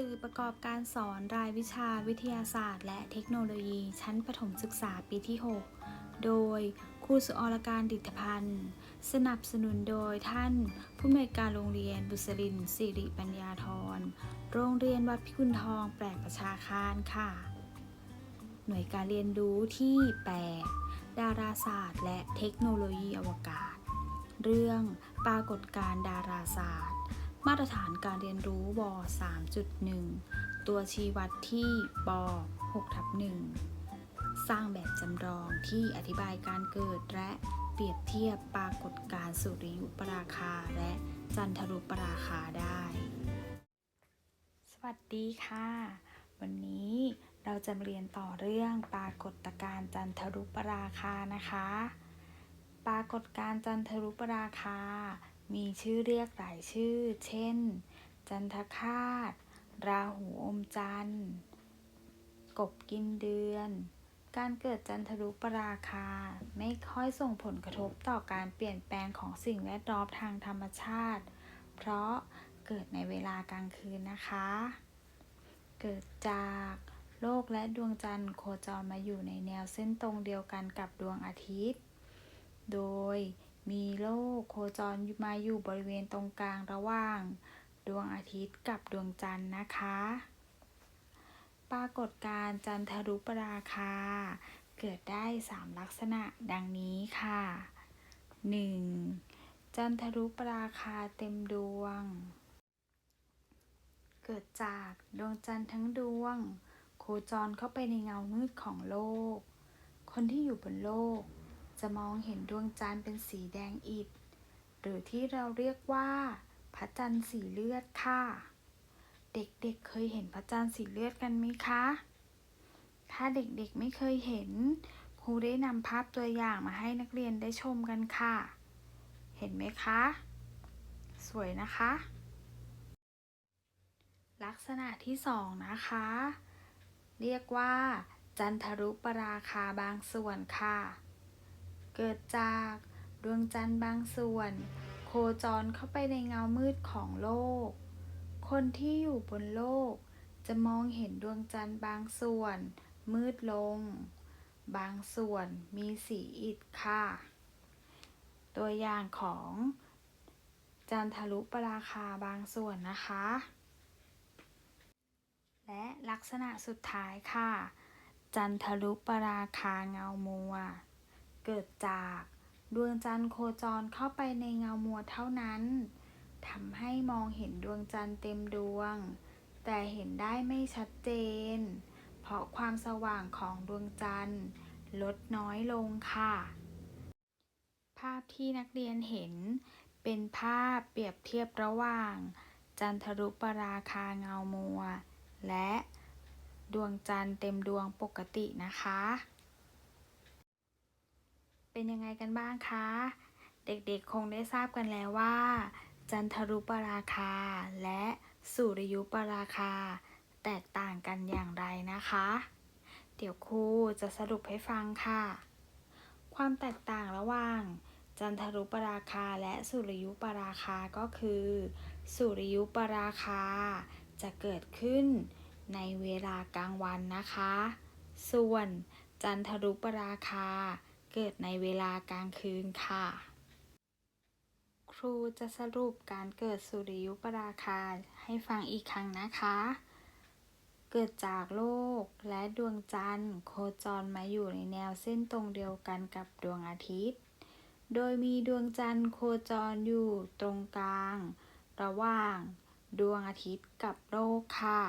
สื่อประกอบการสอนรายวิชาวิทยาศาสตร์ และเทคโนโลยีชั้นประถมศึกษาปีที่ 6 โดยครูสุอรการดิษฐพันธ์ สนับสนุนโดยท่าน ผู้อำนวยการโรงเรียนบุษรินสิริปัญญาธร โรงเรียนวัดพิกุลทองแปลกประชาคารค่ะ หน่วยการเรียนรู้ที่ 8 ดาราศาสตร์ และเทคโนโลยีอวกาศ เรื่องปรากฏการณ์ดาราศาสตร์ มาตรฐานการเรียนรู้ว3.1 ตัวชี้วัดที่ป6ทับ1สร้างแบบจำลองที่อธิบายการเกิดและเปรียบเทียบปรากฏการสุริยุปราคาและจันทรุปราคาได้ สวัสดีค่ะ วันนี้เราจะเรียนต่อเรื่องปรากฏการจันทรุปราคานะคะ ปรากฏการจันทรุปราคา มีชื่อเรียกหลายชื่อ เช่น จันทคาต ราหูอมจันทร์ กบกินเดือน การเกิดจันทรุปราคา ไม่ค่อยส่งผลกระทบต่อการเปลี่ยนแปลงของสิ่งแวดล้อมทางธรรมชาติ เพราะเกิดในเวลากลางคืนนะคะ เกิดจากโลกและดวงจันทร์โคจรมาอยู่ในแนวเส้นตรงเดียวกันกับดวงอาทิตย์ โดย มีโลกโคจรมาอยู่บริเวณตรงกลางระหว่าง ดวงอาทิตย์กับดวงจันทร์นะคะ ปรากฏการณ์จันทรุปราคา เกิดได้ 3 ลักษณะดังนี้ค่ะ 1. จันทรุปราคาเต็มดวง เกิดจากดวงจันทร์ทั้งดวง โคจรเข้าไปในเงามืดของโลก คนที่อยู่บนโลก จะมองเห็นดวงจันทร์เป็นสีแดงอิฐ หรือที่เราเรียกว่า พระจันทร์สีเลือดค่ะ เด็กๆเเคยเห็นพระจันทร์สีเลือดกันไหมคะ ถ้าเด็กๆไม่เคยเห็น ครูได้นำภาพตัวอย่างมาให้นักเรียนได้ชมกันค่ะ เห็นไหมคะ สวยนะคะ ลักษณะที่สองนะคะ เรียกว่า จันทรุปราคาบางส่วนค่ะ เกิดจากดวงจันทร์บางส่วน โคจรเข้าไปในเงามืดของโลก คนที่อยู่บนโลก จะมองเห็นดวงจันทร์บางส่วน มืดลง บางส่วนมีสีอิฐค่ะ ตัวอย่างของจันทรุปราคาบางส่วนนะคะ และลักษณะสุดท้ายค่ะ จันทรุปราคาเงามัว เกิดจากดวงจันทร์โคจรเข้าไปในเงามัวเท่านั้นทำให้มองเห็นดวงจันทร์เต็มดวง แต่เห็นได้ไม่ชัดเจน เพราะความสว่างของดวงจันทร์ลดน้อยลงค่ะ ภาพที่นักเรียนเห็น เป็นภาพเปรียบเทียบระหว่าง จันทรุปราคาเงามัว และดวงจันทร์เต็มดวงปกตินะคะ เป็นยังไงกันบ้างคะ เด็กๆคงได้ทราบกันแล้วว่า จันทรุปราคา และสุริยุปราคา แตกต่างกันอย่างไรนะคะ เดี๋ยวครูจะสรุปให้ฟังค่ะ ความแตกต่างระหว่าง จันทรุปราคาและสุริยุปราคาก็คือ สุริยุปราคา จะเกิดขึ้นในเวลากลางวันนะคะ ส่วนจันทรุปราคา เกิดในเวลากลางคืนค่ะ ครูจะสรุปการเกิดสุริยุปราคาให้ฟังอีกครั้งนะคะ เกิดจากโลกและดวงจันทร์ โคจรมาอยู่ในแนวเส้นตรงเดียวกันกับดวงอาทิตย์ โดยมีดวงจันทร์โคจรอยู่ตรงกลาง ระหว่างดวงอาทิตย์กับโลกค่ะ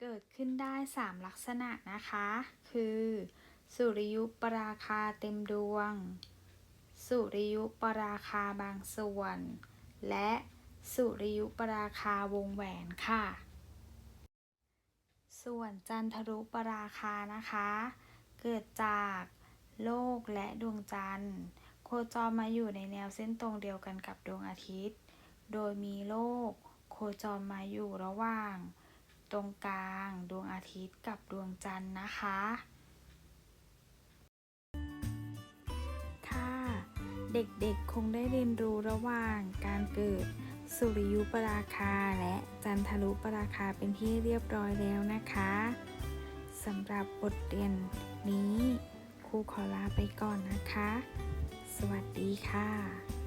เกิดขึ้นได้ 3 ลักษณะนะคะ คือ สุริยุปราคาเต็มดวง สุริยุปราคาบางส่วน และสุริยุปราคาวงแหวนค่ะ ส่วนจันทรุปราคานะคะ เกิดจากโลกและดวงจันทร์ โคจรมาอยู่ในแนวเส้นตรงเดียวกันกับดวงอาทิตย์ โดยมีโลก โคจรมาอยู่ระหว่าง ตรงกลาง ดวงอาทิตย์กับดวงจันทร์นะคะ เด็กๆ คงได้เรียนรู้ระหว่างการเกิดสุริยุปราคาและจันทรุปราคาเป็นที่เรียบร้อยแล้วนะคะสำหรับบทเรียนนี้ครูขอลาไปก่อนนะคะ สวัสดีค่ะ